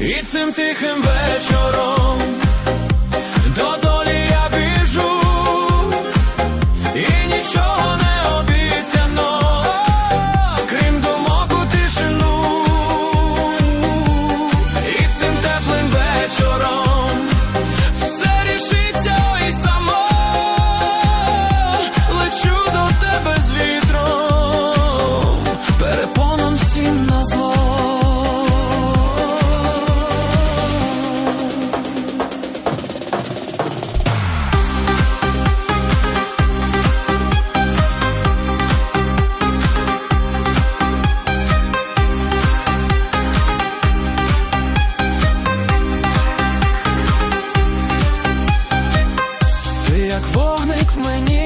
І цим тихим вечором до долі я біжу і нічого. мені.